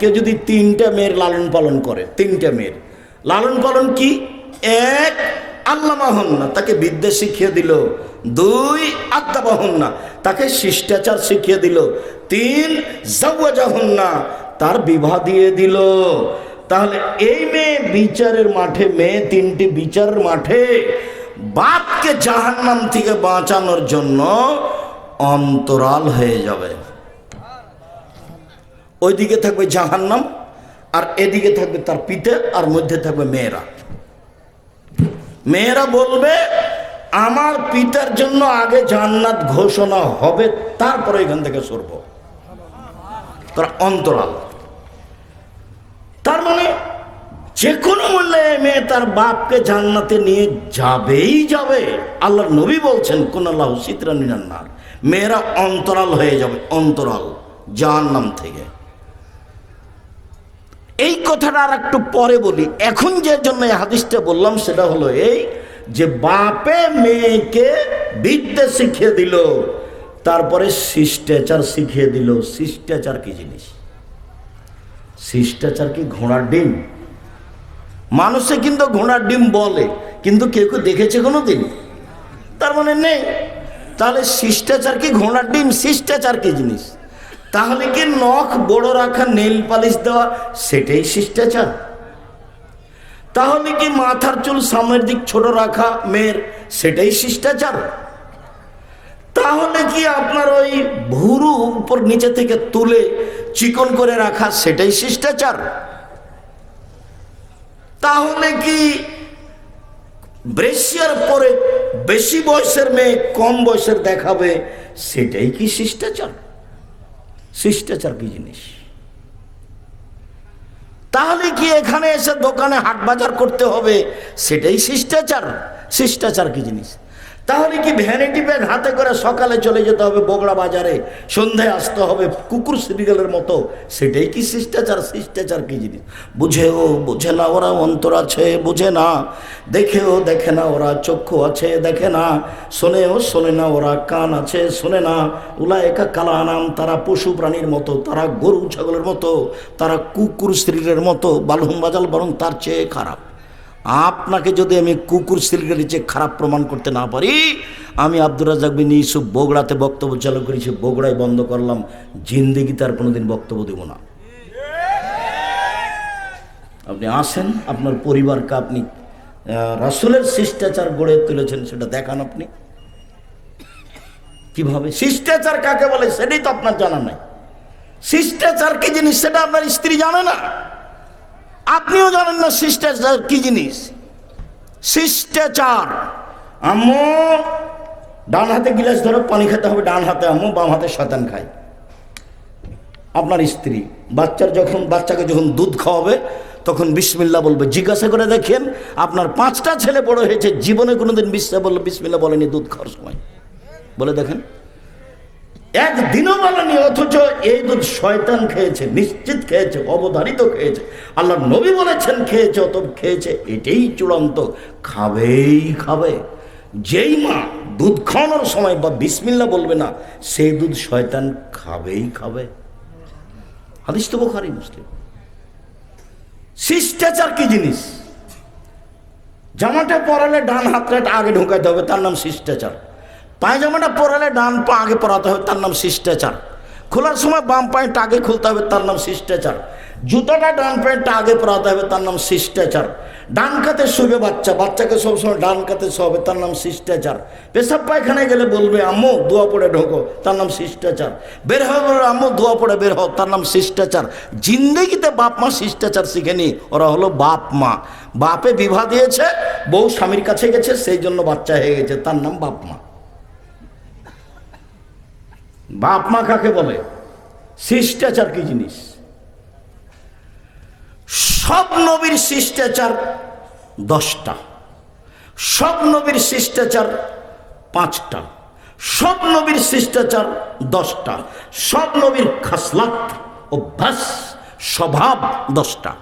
কেউ যদি তিনটা মেয়ের লালন পালন করে, তিনটা মেয়ের। লালন পালন কি? এক আল্লাহ না, তাকে বিদ্যা শিখিয়ে দিল। দুই আত্মা না, তাকে শিষ্টাচার শিখিয়ে দিল। তিন না, তার বিবাহ দিয়ে দিল। তাহলে এই মেয়ে বিচারের মাঠে, মেয়ে তিনটি বিচারের মাঠে, বাপকে জাহান্নাম থেকে বাঁচানোর জন্য অন্তরাল হয়ে যাবে। ওইদিকে থাকবে জাহান্নাম, আর এদিকে থাকবে তার পিতে আর মধ্যে থাকবে মেয়েরা। মেয়েরা বলবে, আমার পিতার জন্য আগে জান্নাত ঘোষণা হবে, তারপরে এখান থেকে সরব। তারা অন্তরাল। তার মানে যে কোনো মূল্যে মেয়ে তার বাপকে জান্নাতে নিয়ে যাবেই যাবে। আল্লাহ নবী বলছেন কোন আল্লাহ সিতরা নিরান্নার মেয়েরা অন্তরাল হয়ে যাবে, অন্তরাল, জাহান্নাম থেকে। এই কথাটা আর একটু পরে বলি। এখন যে জন্য এই হাদিসটা বললাম, সেটা হলো এই যে বাপে মেয়েকে বিদ্যে শিখিয়ে দিল, তারপরে শিষ্টাচার শিখিয়ে দিল। শিষ্টাচার কি জিনিস? শিষ্টাচার কি ঘোড়ার ডিম? মানুষে কিন্তু ঘোড়ার ডিম বলে, কিন্তু কেউ কেউ দেখেছে কোনো দিন তার মানে নেই। তাহলে শিষ্টাচার কি ঘোড়ার ডিম? শিষ্টাচার কি জিনিস? তাহলে কি নখ বড় রাখা নেল পালিশ দেওয়া সেটাই শিষ্টাচার? তাহলে কি মাথার চুল সামনের দিক ছোট রাখা মেয়ের সেটাই শিষ্টাচার? তাহলে কি আপনার ওই ভুরু উপর নিচে থেকে তুলে চিকন করে রাখা সেটাই শিষ্টাচার? তাহলে কি ব্রেশিয়ার পরে বেশি বয়সের মেয়ে কম বয়সের দেখাবে সেটাই কি শিষ্টাচার? শিষ্টাচার কি জিনিস? তাহলে কি এখানে এসে দোকানে হাট বাজার করতে হবে? সেটাই শিষ্টাচার। শিষ্টাচার কি জিনিস? তাহলে কি ভ্যানিটি ব্যাগ হাতে করে সকালে চলে যেতে হবে বগড়া বাজারে? সন্ধ্যায় আসতে হবে কুকুর সিরিয়ালের মতো। সেটাই কি শিষ্টাচার? শিষ্টাচার কি জিনিস? বুঝেও বুঝে না ওরা অন্তর আছে, বুঝে না। দেখেও দেখে না ওরা চক্ষু আছে, দেখে না। শোনেও শোনে না ওরা কান আছে, শোনে না। উলা একা কালা নাম তারা পশু প্রাণীর মতো, তারা গরু, ছাগলের মতো, তারা কুকুর স্ত্রীর মতো, বালুম বাজাল বরং তার চেয়ে খারাপ। আপনাকে যদি আমি কুকুর সিলগের চেয়ে খারাপ প্রমাণ করতে না পারি, আমি আব্দুর রাজাক বিন ইউসুফ বগুড়াতে বক্তব্য চালু করেছি, বগুড়ায় বন্ধ করলাম জিন্দিগিতে আর কোনোদিন বক্তব্য দেব না। আপনি আসেন, আপনার পরিবারকে আপনি রাসূলের শিষ্টাচার গড়ে তুলেছেন, সেটা দেখান আপনি। কীভাবে? শিষ্টাচার কাকে বলে, সেটাই তো আপনার জানা নাই। শিষ্টাচার কি জিনিস, সেটা আপনার স্ত্রী জানে না। আপনিও জানেন না শিষ্টাচার কি জিনিস? শিষ্টাচার। আম্মু, ডান হাতে গিলাস ধরো, পানি খেতে হবে ডান হাতে আম্মু, বাম হাতে শতান খায়। আপনার স্ত্রী, বাচ্চার যখন, বাচ্চাকে যখন দুধ খাওয়াবে, তখন বিসমিল্লা বলবে। জিজ্ঞাসা করে দেখেন, আপনার পাঁচটা ছেলে বড় হয়েছে, জীবনে কোনোদিন বিশ্বা বলল বিসমিল্লা বলেনি দুধ খাওয়ার সময়। বলে দেখেন। একদিনও বলেনি, অথচ এই দুধ শয়তান খেয়েছে, নিশ্চিত খেয়েছে, অবধারিত খেয়েছে। আল্লাহ নবী বলেছেন, খেয়েছে অত খেয়েছে, এটাই চূড়ান্ত। খাবেই খাবে। যেই মা দুধ খাওয়ানোর সময় বা বিসমিল্লা বলবে না সেই দুধ শয়তান খাবেই খাবে। হাদিস তো বোখারি, মুসলিম। শিষ্টাচার কি জিনিস? জামাটা পরালে ডান হাতটা আগে ঢোকাইতে হবে, তার নাম শিষ্টাচার। পায়জামাটা পরালে ডান পা আগে পরাতে হবে, তার নাম শিষ্টাচার। খোলার সময় বাম পায়েটা আগে খুলতে হবে, তার নাম শিষ্টাচার। জুতাটা ডান প্যান্টটা আগে পরাতে হবে, তার নাম শিষ্টাচার। ডান কাতে শুবে বাচ্চা, বাচ্চাকে সবসময় ডান কাতে শোবে তার নাম শিষ্টাচার। পেশাব পায়খানায় গেলে বলবে, আম্মু দোয়া পড়ে ঢোকো তার নাম শিষ্টাচার। বের হবে আম্মু দোয়া পড়ে বের হও তার নাম শিষ্টাচার। জিন্দেগিতে বাপ মা শিষ্টাচার শিখেনি ওরা হলো বাপ মা। বাপে বিবাহ দিয়েছে, বউ স্বামীর কাছে গেছে, সেই জন্য বাচ্চা হয়ে গেছে, তার নাম বাপ মা। বাপ মা কাকে বলে? শিষ্টাচার কি জিনিস? সব নবীর শিষ্টাচার দশটা। সব নবীর শিষ্টাচার পাঁচটা। সব নবীর শিষ্টাচার দশটা। সব নবীর খাসলাত, অভ্যাস, স্বভাব দশটা।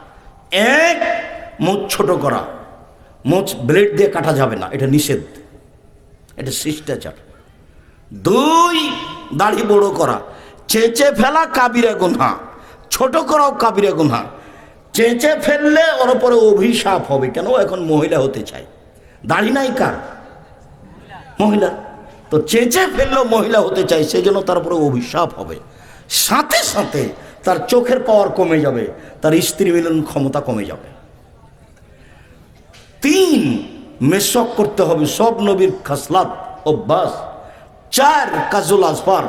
এক, মুখ ছোট করা। মুখ ব্লেড দিয়ে কাটা যাবে না, এটা নিষেধ। এটা শিষ্টাচার। দুই দাড়ি বড় করা। চেঁচে ফেলা কাবিরা গুনহা। ছোট করাও কাবিরে গুনহা। চেঁচে ফেললে ওর উপরে অভিশাপ হবে। কেন? এখন মহিলা হতে চায়। দাড়ি নাই কার? মহিলা। তো চেঁচে ফেললেও মহিলা হতে চাই সেই জন্য তার উপরে অভিশাপ হবে। সাথে সাথে তার চোখের পাওয়ার কমে যাবে। তার স্ত্রী মিলন ক্ষমতা কমে যাবে। তিন মেশক করতে হবে। সব নবীর খাসলাত, অভ্যাস। চার কাজুল আসফার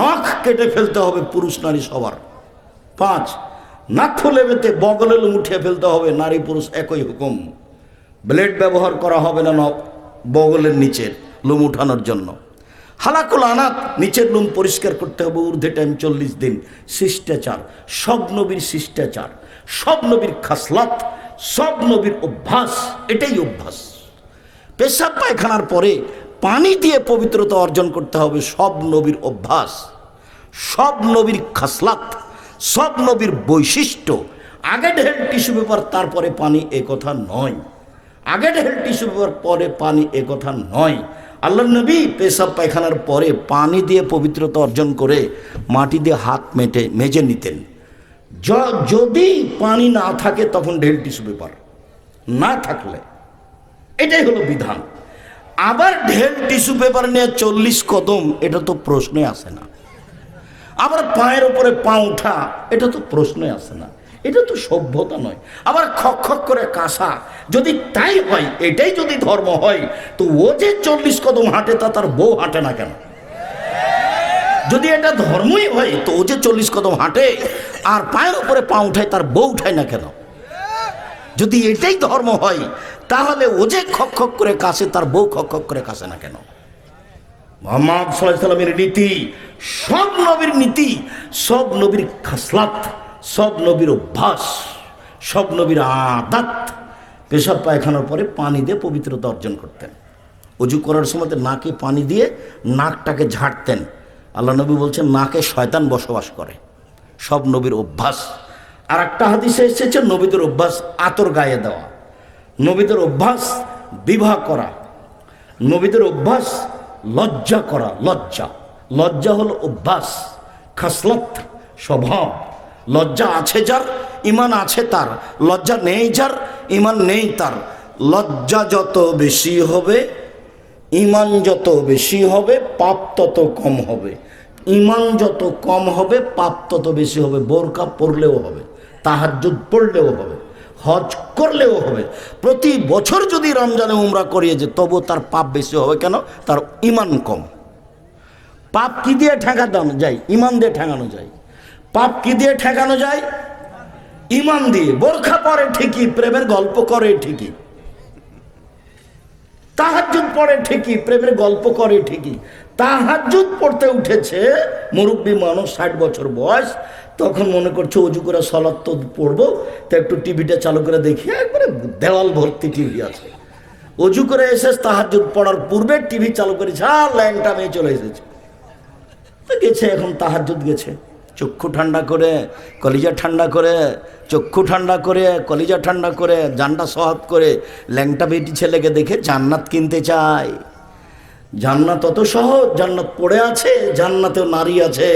নখ কেটে ফেলতে হবে পুরুষ নারী সবার। পাঁচ নাক ফুলে বেতে বগলে উঠিয়ে ফেলতে হবে, নারী পুরুষ একই হুকুম। ব্লেড ব্যবহার করা হবে না নখ বগলের নিচের লুম উঠানোর জন্য। হালাকুল আনাত, নিচের লুম পরিষ্কার করতে হবে, ঊর্ধ্বে টাইম চল্লিশ দিন। শিষ্টাচার, সব নবীর শিষ্টাচার, সব নবীর খাসলাত, সব নবীর অভ্যাস, এটাই অভ্যাস। পেশাব পায়খানার পরে পানি দিয়ে পবিত্রতা অর্জন করতে হবে সব নবীর অভ্যাস, সব নবীর খাসলাত, সব নবীর বৈশিষ্ট্য। আগে ঢেল টিস্যু পেপার, তারপরে পানি এ কথা নয়। আগে ঢেল টিস্যু পেপার, পরে পানি এ কথা নয়। আল্লাহ নবী পেশাব পায়খানার পরে পানি দিয়ে পবিত্রতা অর্জন করে মাটি দিয়ে হাত মেটে, মেজে নিতেন। যদি পানি না থাকে তখন ঢেল টিস্যু পেপার না থাকলে, এটাই হলো বিধান। আবার ঢেল টিস্যু পেপার নিয়ে চল্লিশ কদম, এটা তো প্রশ্নে আসে না। আবার পায়ের উপরে পা উঠা, এটা তো প্রশ্নে আসে না। এটা তো সভ্যতা নয়। আবার খক খক করে কাঁসা, যদি তাই হয়, এটাই যদি ধর্ম হয়, তো ও যে চল্লিশ কদম হাঁটে তা তার বউ হাঁটে না কেন? যদি এটা ধর্মই হয়, তো ও যে চল্লিশ কদম হাঁটে, আর পায়ের উপরে পা উঠায়, তার বউ উঠায় না কেন? যদি এটাই ধর্ম হয়, তাহলে ও যে খক খক করে কাশে, তার বউ খক খক করে কাশে না কেন? মোহাম্মদ সাল্লামের নীতি, সব নবীর নীতি, সব নবীর খাসলাত, সব নবীর অভ্যাস, সব নবীর আদাত। পেশাব পায়খানার পরে পানি দিয়ে পবিত্রতা অর্জন করতেন। অজু করার সময় নাকে পানি দিয়ে নাকটাকে ঝাড়তেন। আল্লাহ নবী বলছেন, নাকে শয়তান বসবাস করে। সব নবীর অভ্যাস। আর একটা হাদিসে এসেছে, নবীদের অভ্যাস আতর গায়ে দেওয়া। নবীদের অভ্যাস বিবাহ করা। নবীদের অভ্যাস লজ্জা করা, লজ্জা। লজ্জা হল অভ্যাস, খাসলত, স্বভাব। লজ্জা আছে যার, ইমান আছে তার। লজ্জা নেই যার, ইমান নেই তার। লজ্জা যত বেশি হবে, ইমান যত বেশি হবে, পাপ তত কম হবে। ইমান যত কম হবে, পাপ তত বেশি হবে। বোরকা পড়লেও হবে। তাহাজ্জুদ পড়লেও হবে, হজ করলেও হবে। প্রতি বছর যদি রমজানে উমরা করিয়ে যে তবু তার পাপ বেশি হবে কেন? তার ইমান কম। পাপ কি দিয়ে ঠেকানো যায়? ইমান দিয়ে ঠেকানো যায়। পাপ কি দিয়ে ঠেকানো যায়? ইমান দিয়ে। বোরখা পরে ঠিকই, প্রেমের গল্প করে ঠিকই। তাহাজুদ পড়ে ঠিকই, প্রেমের গল্প করে ঠিকই। তাহাজুদ পড়তে উঠেছে মুরব্বী মানুষ ষাট বছর বয়স। তখন মনে করছে, অজু করে সলাৎ তো পড়ব, তো একটু টিভিটা চালু করে দেখি। একবারে দেওয়াল ভর্তি টিভি আছে। অজু করে এসে তাহাজুদ পড়ার পূর্বে টিভি চালু করেছে আর ল্যাংটা মেয়ে চলে এসেছে। তো গেছে, এখন তাহাজুদ গেছে। চক্ষু ঠান্ডা করে, কলিজা ঠান্ডা করে, চক্ষু ঠান্ডা করে, কলিজা ঠান্ডা করে, জানটা সহাত করে, ল্যাংটা বেটি ছেলেকে দেখে জান্নাত কিনতে চায়। জান্নাত অত সহজ জান্নাত পড়ে আছে, জান্নাতেও নারী আছে।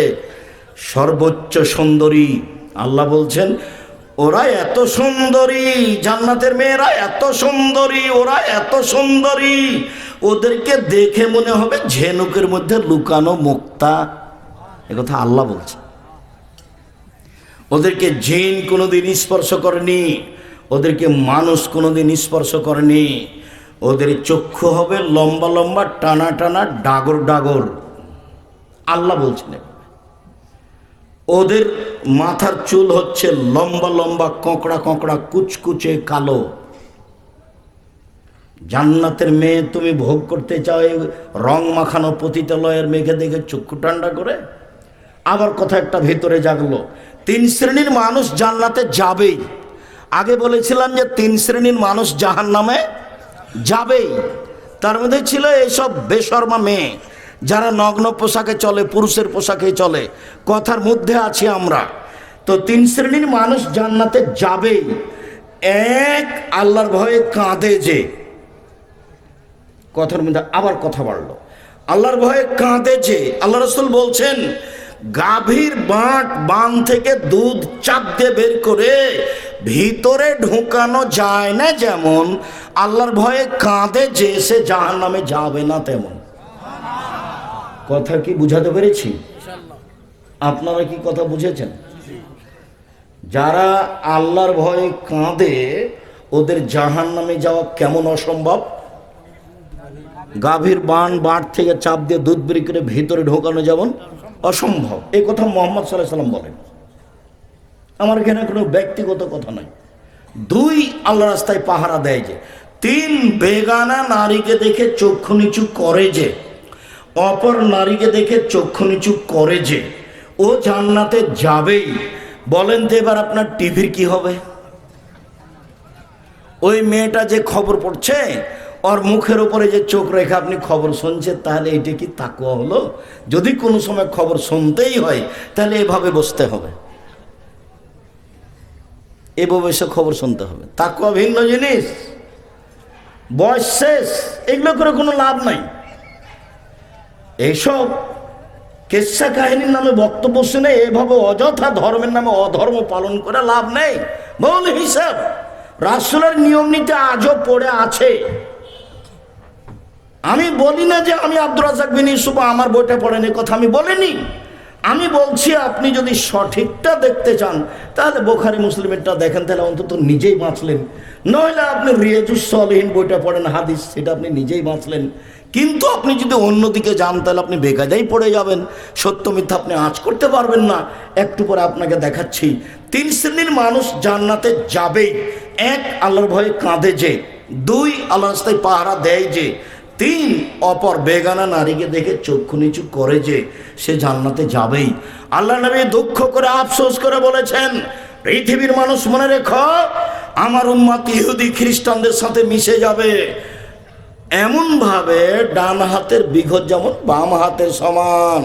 সর্বোচ্চ সুন্দরী। আল্লাহ বলছেন, ওরা এত সুন্দরী, জান্নাতের মেয়েরা এত সুন্দরী, ওরা এত সুন্দরী। ওদেরকে দেখে মনে হবে ঝেনুকের মধ্যে লুকানো মুক্তা। একথা আল্লাহ বলছে। ওদেরকে জিন কোনোদিন স্পর্শ করেনি, ওদেরকে মানুষ কোনোদিন স্পর্শ করেনি। ওদের চক্ষু হবে লম্বা লম্বা, টানা টানা, ডাগর ডাগর। আল্লাহ বলছেন। ওদের মাথার চুল হচ্ছে লম্বা লম্বা, কোঁকড়া কোঁকড়া, কুচকুচে কালো। জান্নাতের মেয়ে তুমি ভোগ করতে চাও রং মাখানো পতিতালয়ের মেঘে দেখে চক্ষু ঠান্ডা করে। আবার কথা একটা ভেতরে জাগলো, তিন শ্রেণির মানুষ জান্নাতে যাবেই। আগে বলেছিলাম যে তিন শ্রেণির মানুষ জাহান নামে যাবেই। তার মধ্যে ছিল এইসব বেশর্মা মেয়ে। যারা নগ্ন পোশাকে চলে, পুরুষের পোশাকে চলে, কথার মধ্যে আছি আমরা। তো তিন শ্রেণির মানুষ জান্নাতে যাবেই। এক আল্লাহর ভয়ে কাঁদে যে। কথার মধ্যে আবার কথা বাড়লো। আল্লাহর ভয়ে কাঁদে যে। আল্লাহ রসুল বলছেন, গাভীর বাঁট বান থেকে দুধ চাপ দিয়ে বের করে ভিতরে ঢুকানো যায় না যেমন, আল্লাহর ভয়ে কাঁদে যে, সে জাহান নামে যাবে না তেমন। কথা কি বুঝাতে পেরেছি? আপনারা কি কথা বুঝেছেন? যারা আল্লাহর ভয়ে কাঁদে ওদের জাহান নামে যাওয়া কেমন অসম্ভব? গাভীর বান বাঁট থেকে চাপ দিয়ে দুধ বেরি করে ভিতরে ঢোকানো যেমন অসম্ভব। এই কথা মোহাম্মদ সাল্লাহ সাল্লাম বলেন। আমার এখানে কোনো ব্যক্তিগত কথা নয় দুই আল্লাহ রাস্তায় পাহারা দেয় যে তিন বেগানা নারীকে দেখে চক্ষু নিচু করে যে অপর নারীকে দেখে চক্ষু নিচু করে যে ও জান্নাতে যাবেই। বলেন তো এবার আপনার টিভির কি হবে? ওই মেয়েটা যে খবর পড়ছে, ওর মুখের উপরে যে চোখ রেখে আপনি খবর শুনছেন, তাহলে এটা কি তাকুয়া হলো? যদি কোনো সময় খবর শুনতেই হয়, তাহলে এভাবে বসতে হবে। এভাবে এসে খবর শুনতে হবে। তাকুয়া ভিন্ন জিনিস। বয়স শেষ, এগুলো করে কোনো লাভ নাই। এইসব কেসা কাহিনীর নামে বক্তব্য শুনে এভাবে অযথা ধর্মের নামে অধর্ম পালন করে লাভ নেই। বল হিসাব রাসুলের নিয়ম নীতি আজও পড়ে আছে। আমি বলি না যে আমি আব্দুল রাজাক বিন ইউসুফ আমার বইটা পড়েন কথা আমি বলিনি। আমি বলছি, আপনি যদি সঠিকটা দেখতে চান, তাহলে বোখারি মুসলিমেরটা দেখেন, তাহলে অন্তত নিজেই বাঁচলেন। নইলে আপনি রিয়াজুস সলহীন বইটা পড়েন, হাদিস, সেটা আপনি নিজেই বাঁচলেন। কিন্তু আপনি যদি অন্যদিকে যান, তাহলে আপনি বেকাজাই পড়ে যাবেন। সত্য মিথ্যা আপনি আঁচ করতে পারবেন না। একটু পরে আপনাকে দেখাচ্ছি। তিন শ্রেণির মানুষ জান্নাতে যাবেই। এক, আল্লাহর ভয়ে কাঁদে যে। দুই আল্লাহ রাস্তায় পাহারা দেয় যে। তিন, অপর বেগানা নারীকে দেখে চক্ষু নিচু করে যে সে জান্নাতে যাবেই। আল্লাহ নবী দুঃখ করে, আফসোস করে বলেছেন, পৃথিবীর মানুষ মনে রেখো, আমার উম্মাত ইহুদি খ্রিস্টানদের সাথে মিশে যাবে। এমনভাবে ডান হাতের বিঘত যেমন, বাম হাতের সমান,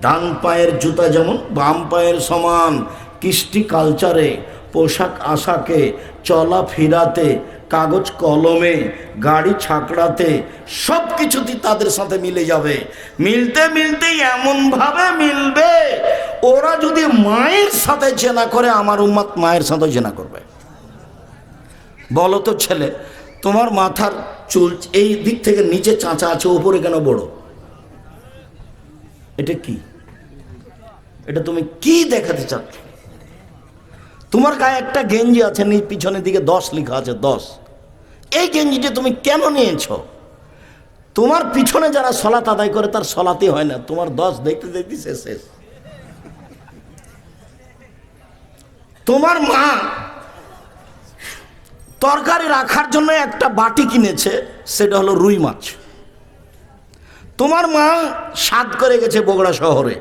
ডান পায়ের জুতা যেমন, বাম পায়ের সমান, কৃষ্টি কালচারে পোশাক আশাকে, চলা ফিরাতে, কাগজ কলমে, গাড়ি ছাকড়াতে সব কিছুতেই তাদের সাথে মিলে যাবে। মিলতে মিলতে এমনভাবে মিলবে, ওরা যদি মায়ের সাথে জেনা করে, আমার উম্মাত মায়ের সাথে জেনা করবে। বলো তো ছেলে তোমার মাথার চুল এই দিক থেকে নিচে চাঁচা আছে উপরে কেন বড়? এটা কি? এটা তুমি কি দেখাতে চাচ্ছ তোমার গায়ে একটা গেঞ্জি আছে পিছনের দিকে দশ লেখা আছে, দশ। এই গেঞ্জিটা তুমি কেন নিয়েছ? তোমার পিছনে যারা সলাত আদায় করে, তার সলাতে হয় না। তোমার দশ দেখতে দেখতে শেষ শেষ। তোমার মা তরকারি রাখার জন্য একটা বাটি কিনেছে, সেটা হলো রুই মাছ। তোমার মা স্বাদ করে গেছে বগুড়া শহরে।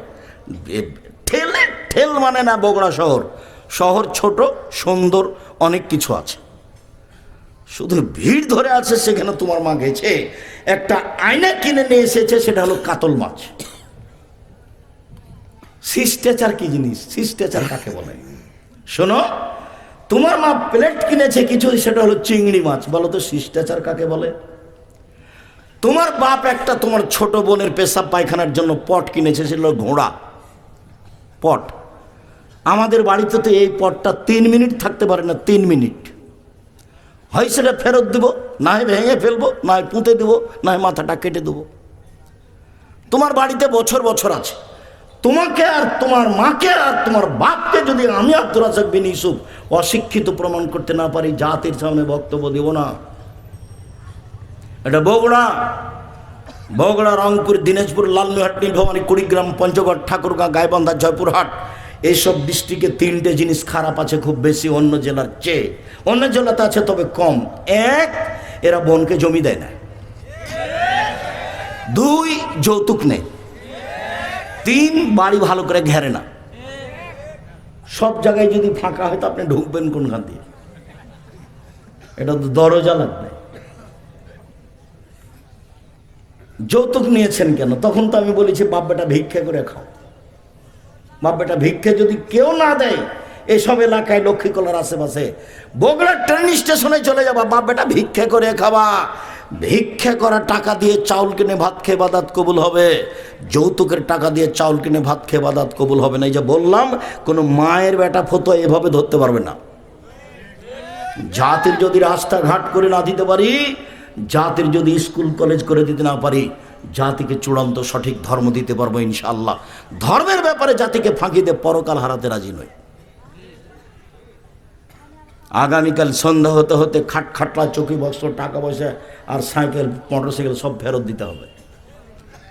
ঠেলে, ঠেল মানে না বগুড়া শহর। শহর ছোট, সুন্দর, অনেক কিছু আছে। শুধু ভিড় ধরে আছে সেখানে তোমার মা গেছে। একটা আয়না কিনে নিয়ে এসেছে, সেটা হলো কাতল মাছ। শিষ্টাচার কি জিনিস? শিষ্টাচার কাকে বলে? শোনো তোমার মা প্লেট কিনেছে কিছু, সেটা হলো চিংড়ি মাছ। বলো তো শিষ্টাচার কাকে বলে? তোমার বাপ একটা তোমার ছোট বোনের পেশাব পায়খানার জন্য পট কিনেছে, সেটা ঘোড়া। পট। আমাদের বাড়িতে তো এই পটটা তিন মিনিট থাকতে পারে না, তিন মিনিট। হয় সেটা ফেরত দেবো, না হয় ভেঙে ফেলব, না হয় পুঁতে দেবো, না হয় মাথাটা কেটে দেবো। তোমার বাড়িতে বছর বছর আছে। তোমাকে আর তোমার মাকে আর তোমার বাপকে যদি আমি আব্দুল রাজাক বিন ইউসুফ অশিক্ষিত প্রমাণ করতে না পারি, জাতির সামনে বক্তব্য দেব না। এটা বগুড়া। বগুড়া, রংপুর, দিনাজপুর, লালমিহাট নীলভবানী কুড়িগ্রাম, পঞ্চগড়, ঠাকুরগাঁ, গাইবান্ধা, জয়পুরহাট, এইসব ডিস্ট্রিক্টে তিনটে জিনিস খারাপ আছে খুব বেশি, অন্য জেলার চেয়ে। অন্য জেলাতে আছে তবে কম। এক, এরা বোনকে জমি দেয় না। দুই, যৌতুক নেই তিন বাড়ি ভালো করে ঘেরে না। সব জায়গায় যদি ফাঁকা হয় তো আপনি ঢুকবেন কোনখান দিয়ে? এটা তো দরজা লাগবে। যৌতুক নিয়েছেন কেন? তখন তো আমি বলেছি, বাপ বেটা ভিক্ষা করে খাও। বাপ বেটা ভিক্ষা যদি কেউ না দেয়, এসব এলাকায় লক্ষ্মীকলার আশেপাশে বগুড়া ট্রেন স্টেশনে চলে যাবা। বাপ বেটা ভিক্ষা করে খাবা। ভিক্ষা করা টাকা দিয়ে চাউল কিনে ভাত খেয়ে বাদাত কবুল হবে। যৌতুকের টাকা দিয়ে চাউল কিনে ভাত খেয়ে বাদাত কবুল হবে না। এই যে বললাম, কোনো মায়ের বেটা ফতো এভাবে ধরতে পারবে না। জাতির যদি রাস্তাঘাট করে না দিতে পারি, জাতির যদি স্কুল, কলেজ করে দিতে না পারি, জাতিকে চূড়ান্ত সঠিক ধর্ম দিতে পারব ইনশাআল্লাহ। ধর্মের ব্যাপারে জাতিকে ফাঁকি দিয়ে পরকাল হারাতে রাজি নই। আগামীকাল সন্ধ্যা হতে হতে খাট খাটলা চকি বক্স, টাকা পয়সা আর সাইকেল মোটর সাইকেল সব ফেরত দিতে হবে।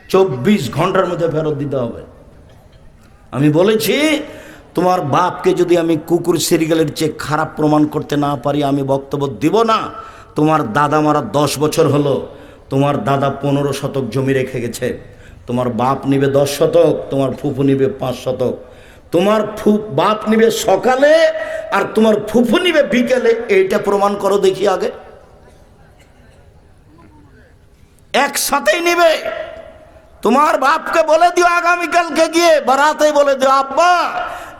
চব্বিশ ঘণ্টার মধ্যে ফেরত দিতে হবে। আমি বলেছি, তোমার বাপকে যদি আমি কুকুর সিরিয়ালের চেয়ে খারাপ প্রমাণ করতে না পারি, আমি বক্তব্য দিব না। তোমার দাদা মারা দশ বছর হলো, তোমার দাদা পনেরো শতক জমি রেখে গেছে। তোমার বাপ নিবে দশ শতক, তোমার ফুফু নিবে পাঁচ শতক। তোমার ফু, বাপ নিবে সকালে আর তোমার ফুফু নিবে বিকেলে, এইটা প্রমাণ করো দেখি আগে। একসাথেই নিবে। তোমার বাপকে বলে দিও আগামীকালকে গিয়ে, বারাতে বলে দিও, আব্বা,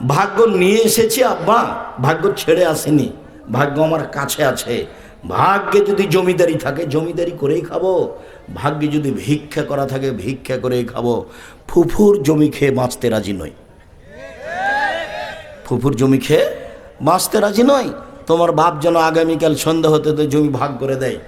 ভাগ্য নিয়ে এসেছি, আব্বা, ভাগ্য ছেড়ে আসেনি, ভাগ্য আমার কাছে আছে। ভাগ্যে যদি জমিদারি থাকে, জমিদারি করেই খাব। ভাগ্যে যদি ভিক্ষা করা থাকে, ভিক্ষা করেই খাব। ফুফুর জমি খেয়ে বাঁচতে রাজি নই। ফুফুর জমি খেয়ে বাঁচতে রাজি নয়। তোমার বাপ যেন আগামীকাল সন্ধ্যা হতে তো জমি ভাগ করে দেয়।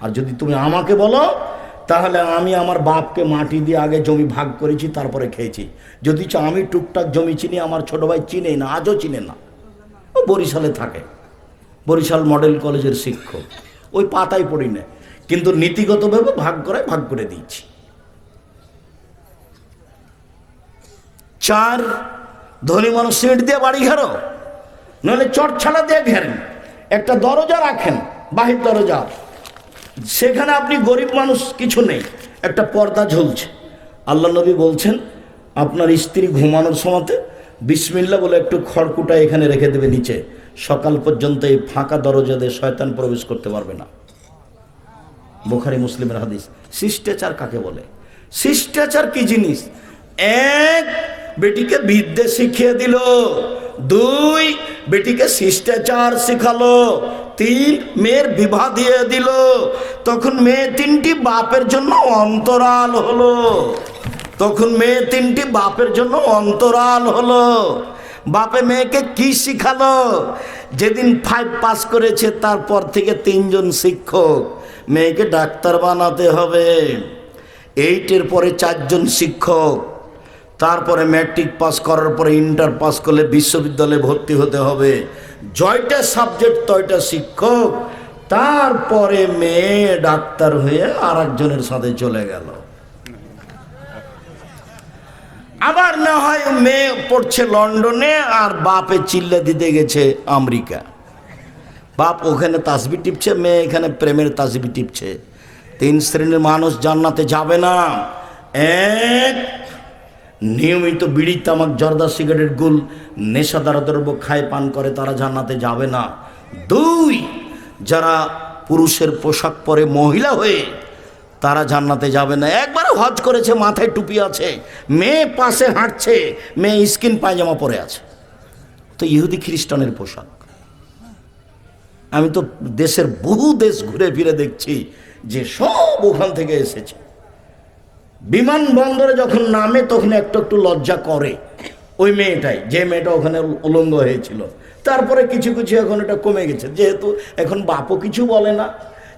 আর যদি তুমি আমাকে বলো, তাহলে আমি আমার বাপকে মাটি দিয়ে আগে জমি ভাগ করেছি, তারপরে খেয়েছি। যদি আমি টুকটাক জমি চিনি, আমার ছোট ভাই চিনে না, আজও চিনে না। ও বরিশালে থাকে। বরিশাল মডেল কলেজের শিক্ষক। ওই পাতায় পড়ি না। কিন্তু নীতিগতভাবে ভাগ করে ভাগ করে দিয়েছি। চার ধনী মানুষ সিট দিয়ে বাড়ি ঘেরো। নাহলে চট ছাড়া দিয়ে ঘেরেন। একটা দরজা রাখেন, বাহির দরজা। সেখানে আপনি গরিব মানুষ কিছু নেই, একটা পর্দা ঝুলছে। আল্লাহ নবী বলছেন, আপনার স্ত্রী ঘুমানোর সময়তে বিসমিল্লা বলে একটু খড়কুটা এখানে রেখে দেবে নিচে। সকাল পর্যন্ত এই ফাঁকা দরজা দিয়ে শয়তান প্রবেশ করতে পারবে না। বোখারি মুসলিমের হাদিস। শিষ্টাচার কাকে বলে? শিষ্টাচার কি জিনিস? এক বেটিকে বিদ্যে শিখিয়ে দিল। দুই, বেটিকে শিষ্টাচার শিখালো। তিন, মেয়ের বিবাহ দিয়ে দিল। তখন মেয়ে তিনটি বাপের জন্য অন্তরাল হলো। তখন মেয়ে তিনটি বাপের জন্য অন্তরাল হলো। বাপে মেয়েকে কি শিখালো? যেদিন ফাইভ পাস করেছে, তারপর থেকে তিনজন শিক্ষক। মেয়েকে ডাক্তার বানাতে হবে। এইটের পরে চারজন শিক্ষক। তারপরে ম্যাট্রিক পাস করার পরে ইন্টার পাস করলে বিশ্ববিদ্যালয়ে ভর্তি হতে হবে। জয়টা সাবজেক্ট তয়টা শিক্ষক। তারপরে মেয়ে ডাক্তার হয়ে আর একজনের সাথে চলে গেল। আবার না হয় মেয়ে পড়ছে লন্ডনে আর বাপে চিল্লে দিতে গেছে আমেরিকা। বাপ ওখানে তাসবি টিপছে, মেয়ে এখানে প্রেমের তাসবি টিপছে। তিন শ্রেণির মানুষ জান্নাতে যাবে না। এক নিয়মিত বিড়ি, তামাক, জর্দা, সিগারেট, গুল, নেশাদার দ্রব্য খায়, পান করে, তারা জান্নাতে যাবে না। দুই, যারা পুরুষের পোশাক পরে মহিলা হয়ে তারা জান্নাতে যাবে না। একবার হজ করেছে, মাথায় টুপি আছে, মেয়ে পাশে হাঁটছে, মেয়ে স্কিন পায়জামা পরে আছে। তো ইহুদি খ্রিস্টানের পোশাক। আমি তো দেশের বহু দেশ ঘুরে ফিরে দেখছি যে সব ওখান থেকে এসেছে। বিমানবন্দরে যখন নামে, তখন একটু একটু লজ্জা করে ওই মেয়েটাই, যে মেয়েটা ওখানে উলঙ্গ হয়েছিল। তারপরে কিছু কিছু এখন এটা কমে গেছে। যেহেতু এখন বাপও কিছু বলে না,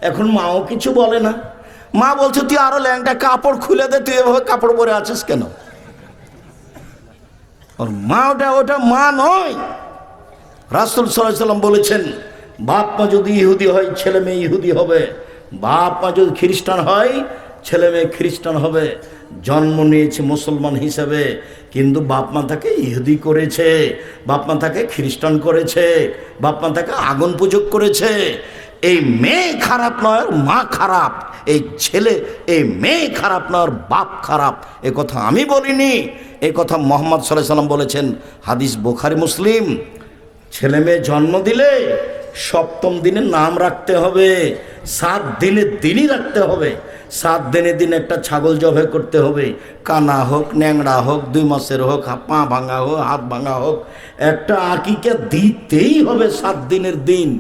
এখন মাও কিছু বলে না। মা বলছে, তুই আরও ল্যাংটা কাপড় খুলে দে, তুই এভাবে কাপড় পরে আছিস কেন? ওর মা ওটা ওটা মা নয়। রাসুল সাল্লাম বলেছেন, বাপ মা যদি ইহুদি হয়, ছেলে মেয়ে ইহুদি হবে। বাপ মা যদি খ্রিস্টান হয় ছেলে মেয়ে খ্রিস্টান হবে, জন্ম নিয়েছে মুসলমান হিসেবে, কিন্তু বাপ মা তাকে ইহুদি করেছে, বাপ মা তাকে খ্রিস্টান করেছে, বাপ মা তাকে আগুন পূজক করেছে। এই মেয়ে খারাপ নয় মা খারাপ, এই ছেলে, এই মেয়ে খারাপ নয় বাপ খারাপ। এ কথা আমি বলিনি এই কথা মোহাম্মদ সাল্লাহ সাল্লাম বলেছেন, হাদিস বোখারি, মুসলিম। ছেলে মেয়ে জন্ম দিলে সপ্তম দিনে নাম রাখতে হবে, সাত দিনের দিনই রাখতে হবে, সাত দিনের দিন একটা ছাগল জবে করতে হবে, কানা হোক, ন্যাংড়া হোক, দুই মাসের হোক পা ভাঙা হোক, হাত ভাঙা হোক, একটা আঁকিকে দিতেই হবে সাত দিনের দিন,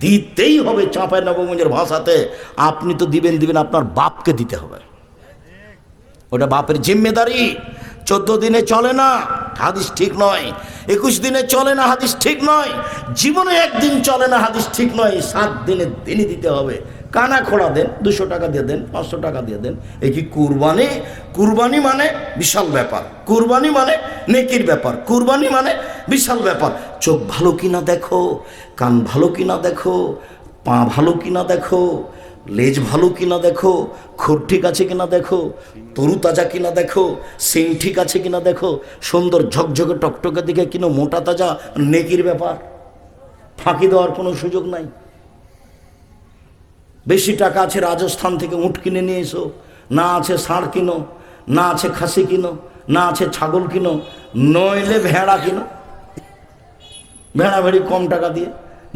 দিতেই হবে চাঁপাই নবগঞ্জের ভাষাতে, আপনি তো দিবেন দিবেন, আপনার বাপকে দিতে হবে। ওটা বাপের জিম্মেদারি। চোদ্দ দিনে চলে না, হাদিস ঠিক নয়। একুশ দিনে চলে না, হাদিস ঠিক নয়। জীবনে একদিন চলে না, হাদিস ঠিক নয়। সাত দিনে দিনই দিতে হবে। কানা খোড়া দেন, দুশো টাকা দিয়ে দেন, পাঁচশো টাকা দিয়ে দেন। এই কি কুরবানি? কুরবানি মানে বিশাল ব্যাপার। কুরবানি মানে নেকির ব্যাপার। কুরবানি মানে বিশাল ব্যাপার। চোখ ভালো কিনা দেখো, কান ভালো কিনা দেখো, পা ভালো কিনা দেখো, লেজ ভালো কিনা দেখো খুর ঠিক আছে কিনা দেখো তরু তাজা কিনা দেখো সিং ঠিক আছে কিনা দেখো, সুন্দর ঝকঝকে টকটকে দিকে কিনো মোটা তাজা নেকির ব্যাপার। ফাঁকি দেওয়ার কোনো সুযোগ নাই। বেশি টাকা আছে রাজস্থান থেকে উঠ কিনে নিয়ে এসো, না আছে ষাঁড় কিনো, না আছে খাসি কিনো, না আছে ছাগল কিনো, নইলে ভেড়া কিনো। ভেড়া ভেড়ি কম টাকা দিয়ে,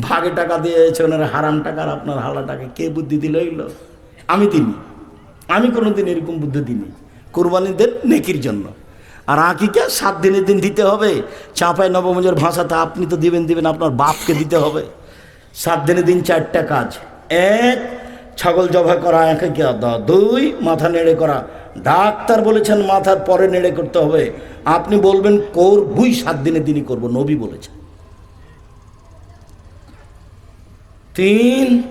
ভাগে টাকা দিয়ে এসে ওনার হারাম টাকা আর আপনার হালা টাকা কে বুদ্ধি দিল এগুলো আমি দিনি আমি কোনো দিন এরকম বুদ্ধি দিইনি। কোরবানি দেন নেকির জন্য। আর আঁকিকে, সাত দিনের দিন দিতে হবে। চাঁপাই নবমজের ভাষাতে আপনি তো দিবেন দিবেন, আপনার বাপকে দিতে হবে। সাত দিনের দিন চারটা কাজ। এক, ছাগল জবাই করা, একে দুই, মাথা নেড়ে করা। ডাক্তার বলেছেন মাথার পরে নেড়ে করতে হবে। আপনি বলবেন করবই সাত দিনের দিনই করব। নবী বলেছেন। তিন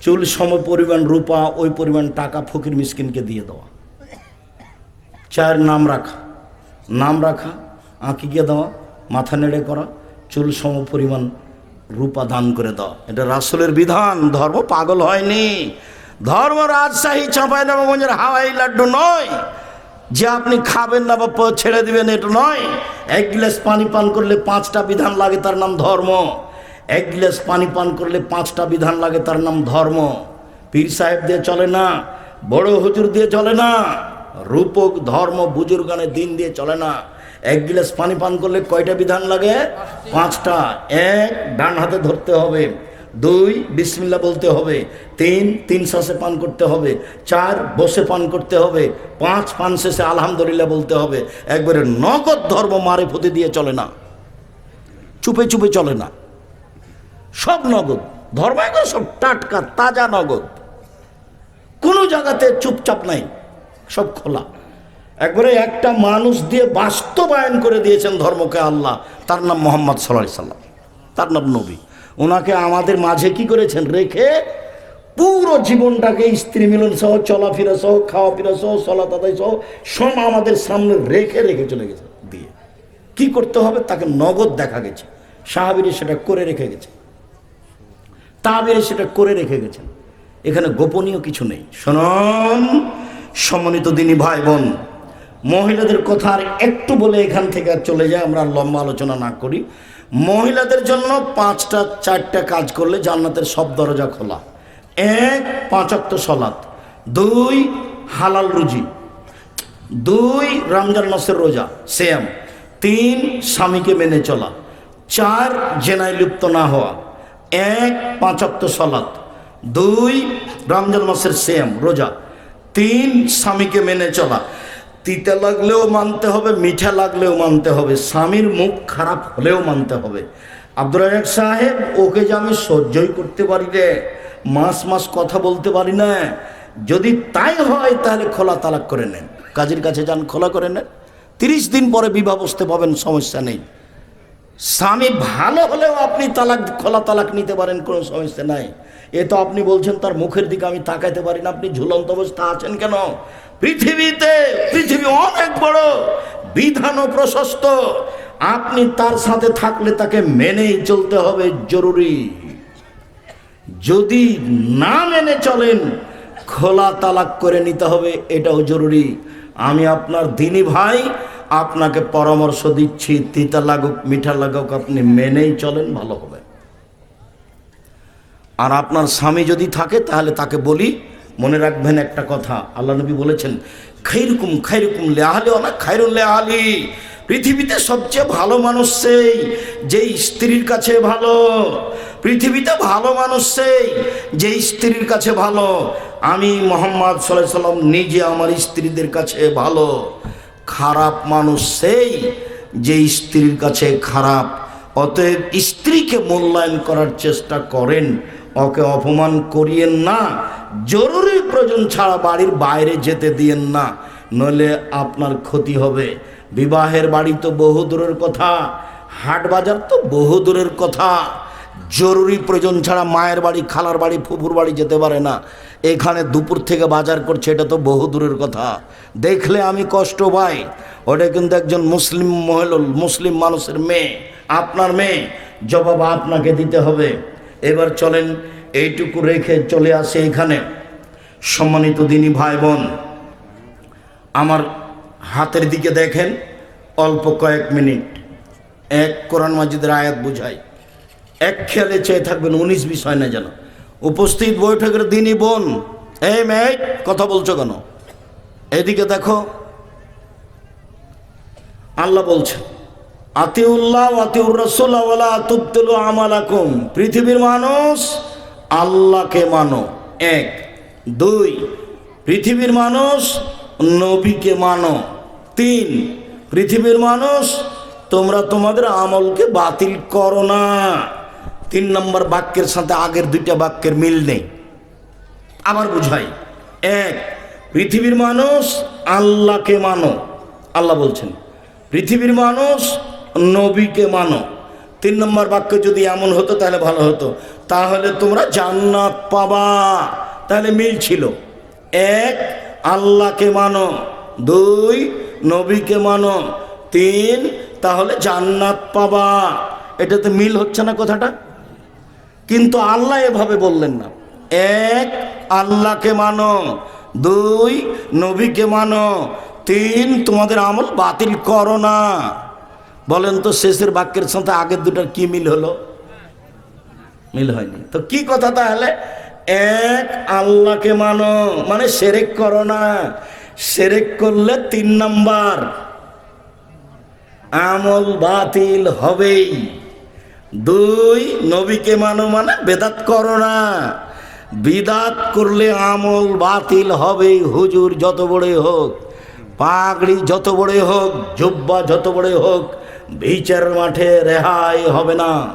চুল সম পরিমাণ রূপা, ওই পরিমাণ টাকা ফকির মিসকিনকে দিয়ে দেওয়া। চার নাম রাখা। নাম রাখা আঁকিকে দেওয়া, মাথা নেড়ে করা চুল সম পরিমাণ রূপা দান করে দেওয়া। এটা রাসুলের বিধান, ধর্ম পাগল হয়নি। ধর্ম রাজশাহী চাঁপাই নবগঞ্জের হাওয়াই লাড্ডু নয়। যে আপনি খাবেন না বা ছেড়ে দিবেন, এটা নয়। এক গ্লাস পানি পান করলে পাঁচটা বিধান লাগে, তার নাম ধর্ম। এক গ্লাস পানি পান করলে পাঁচটা বিধান লাগে, তার নাম ধর্ম। পীর সাহেব দিয়ে চলে না, বড় হুজুর দিয়ে চলে না, রূপক, ধর্ম বুজুর্গানের দিন দিয়ে চলে না। এক গ্লাস পানি পান করলে কয়টা বিধান লাগে? পাঁচটা। এক, ডান হাতে ধরতে হবে। দুই বিসমিল্লা বলতে হবে। তিন তিন শ্বাসে পান করতে হবে। চার, বসে পান করতে হবে। পাঁচ, পান শেষে আলহামদুলিল্লাহ বলতে হবে। একবারে নগদ ধর্ম মারে ফুতে দিয়ে চলে না। চুপে চুপে চলে না। সব নগদ। ধর্ম এগুলো সব, টাটকা, তাজা নগদ। কোনো জায়গাতে চুপচাপ নাই, সব খোলা। একবারে একটা মানুষ দিয়ে বাস্তবায়ন করে দিয়েছেন ধর্মকে আল্লাহ। তার নাম মোহাম্মদ সাল্লাহ সাল্লাম। তার নাম নবী। ওনাকে আমাদের মাঝে কি করেছেন? রেখে পুরো জীবনটাকে স্ত্রী মিলন সহ, চলাফেরা সহ খাওয়া ফেরা সহ চলা তাদাই সহ, সব আমাদের সামনে রেখে রেখে চলে গেছে। দিয়ে কি করতে হবে? তাকে নগদ দেখা গেছে। সাহাবিরে সেটা করে রেখে গেছে। তাবেরে সেটা করে রেখে গেছেন। এখানে গোপনীয় কিছু নেই। শোনন, সম্মানিত দিনী ভাই বোন মহিলাদের কথা আর একটু বলে এখান থেকে আর চলে যায়, আমরা লম্বা আলোচনা না করি। মহিলাদের জন্য পাঁচটা, চারটা কাজ করলে জান্নাতের সব দরজা খোলা। এক পাঁচাত্ত সলাত। দুই, হালাল রুজি। দুই, রমজান মাসের রোজা সেম তিন, স্বামীকে মেনে চলা। চার, জেনায় লিপ্ত না হওয়া। এক পাঁচাত্ত সলাত। দুই, রমজান মাসের সেম রোজা। তিন, স্বামীকে মেনে চলা। তিতে লাগলেও মানতে হবে, মিঠা লাগলেও মানতে হবে। স্বামীর মুখ খারাপ হলেও মানতে হবে। আব্দুল রাজাক সাহেব, ওকে যে আমি সহ্যই করতে পারি রে, মাস মাস কথা বলতে পারি না। যদি তাই হয়, তাহলে খোলা তালাক করে নেন। কাজের কাছে যান, খোলা করে নেন। তিরিশ দিন পরে বিবাহ বসতে পাবেন, সমস্যা নেই। স্বামী ভালো হলেও আপনি তালাক, খোলা তালাক নিতে পারেন, কোনো সমস্যা নাই। এ তো আপনি বলছেন তার মুখের দিকে আমি তাকাইতে পারি না, আপনি ঝুলন্ত অবস্থা আছেন কেন? পৃথিবীতে, পৃথিবী অনেক বড়, বিধান প্রশস্ত। আপনি তার সাথে থাকলে তাকে মেনেই চলতে হবে, জরুরি। যদি না মেনে চলেন, খোলা তালাক করে নিতে হবে, এটাও জরুরি। আমি আপনার দিনী ভাই আপনাকে পরামর্শ দিচ্ছি, তিতা লাগুক, মিঠা লাগুক, আপনি মেনেই চলেন, ভালো হবে। আর আপনার স্বামী যদি থাকে, তাহলে তাকে বলি, মনে রাখবেন একটা কথা, আল্লাহ নবী বলেছেন, খাইরুকুম খাইরুকুম লেহালি অনেক খাইরুল লেহালি পৃথিবীতে সবচেয়ে ভালো মানুষ সেই যে স্ত্রীর কাছে ভালো। পৃথিবীতে ভালো মানুষ সেই যে স্ত্রীর কাছে ভালো। আমি মোহাম্মদ সাল্লাম নিজে আমার স্ত্রীদের কাছে ভালো। খারাপ মানুষ সেই যে স্ত্রীর কাছে খারাপ। অতএব স্ত্রীকে মূল্যায়ন করার চেষ্টা করেন, ওকে অপমান করিয়েন না, জরুরি প্রয়োজন ছাড়া বাড়ির বাইরে যেতে দিয়েন না, নইলে আপনার ক্ষতি হবে। বিবাহের বাড়ি তো বহু দূরের কথা, হাট বাজার তো বহু দূরের কথা। জরুরি প্রয়োজন ছাড়া মায়ের বাড়ি, খালার বাড়ি, ফুফুর বাড়ি যেতে পারে না। এখানে দুপুর থেকে বাজার করছে, এটা তো বহু দূরের কথা। দেখলে আমি কষ্ট পাই। ওটা কিন্তু একজন মুসলিম মহিলা, মুসলিম মানুষের মেয়ে, আপনার মেয়ে। জবাব আপনাকে দিতে হবে। এবার চলেন, এইটুকু রেখে চলে আসে এখানে। সম্মানিত দিনী ভাই বোন আমার হাতের দিকে দেখেন, অল্প কয়েক মিনিট। এক কোরআন মাজিদের আয়াত বুঝাই। এক খেয়ালে চেয়ে থাকবেন, উনিশ বিষয় না যেন। উপস্থিত বৈঠকের দিনই বোন, এই মেয়ে, কথা বলছো কেন? এদিকে দেখো, আল্লাহ বলছে আতিউল্লাহ আতিউর রসুল্লাহ আতুবতুল আমালাকুম। পৃথিবীর মানুষ আল্লাহকে মানো, এক। দুই, পৃথিবীর মানুষ নবীকে মানো, তিন। পৃথিবীর মানুষ, তোমরা তোমাদের আমলকে বাতিল করো না। তিন নম্বর বাক্যের সাথে আগের দুইটা বাক্যের মিল নেই। আবার বুঝাই এক, পৃথিবীর মানুষ আল্লাহকে মানো। আল্লাহ বলছেন, পৃথিবীর মানুষ নবীকে মানো। তিন নম্বর বাক্য যদি এমন হতো, তাহলে ভালো হতো। তাহলে তোমরা জান্নাত পাবা। তাহলে মিল ছিল। এক, আল্লাহকে মানো। দুই, নবীকে মানো। তিন, তাহলে জান্নাত পাবা। এটাতে মিল হচ্ছে না কথাটা? কিন্তু আল্লাহ এভাবে বললেন না। এক, আল্লাহকে মানো। দুই, নবীকে মানো। তিন, তোমাদের আমল বাতিল করো না। বলেন তো শেষের বাক্যের সাথে আগের দুটার কি মিল হলো? মিল হয়নি। তো কি কথা তাহলে? এক, আল্লাহকে মানো। মানে সেরেক করো না। সেরেক করলে তিন নাম্বার। আমল বাতিল হবেই। দুই, নবীকে মানো মানে বেদাত করো না। বিদাত করলে আমল বাতিল হবে হুজুর যত বড়ই হোক, পাগড়ি যত বড়ই হোক, জুব্বা যত বড়ই হোক, বিচার মাঠে রেহাই হবে না।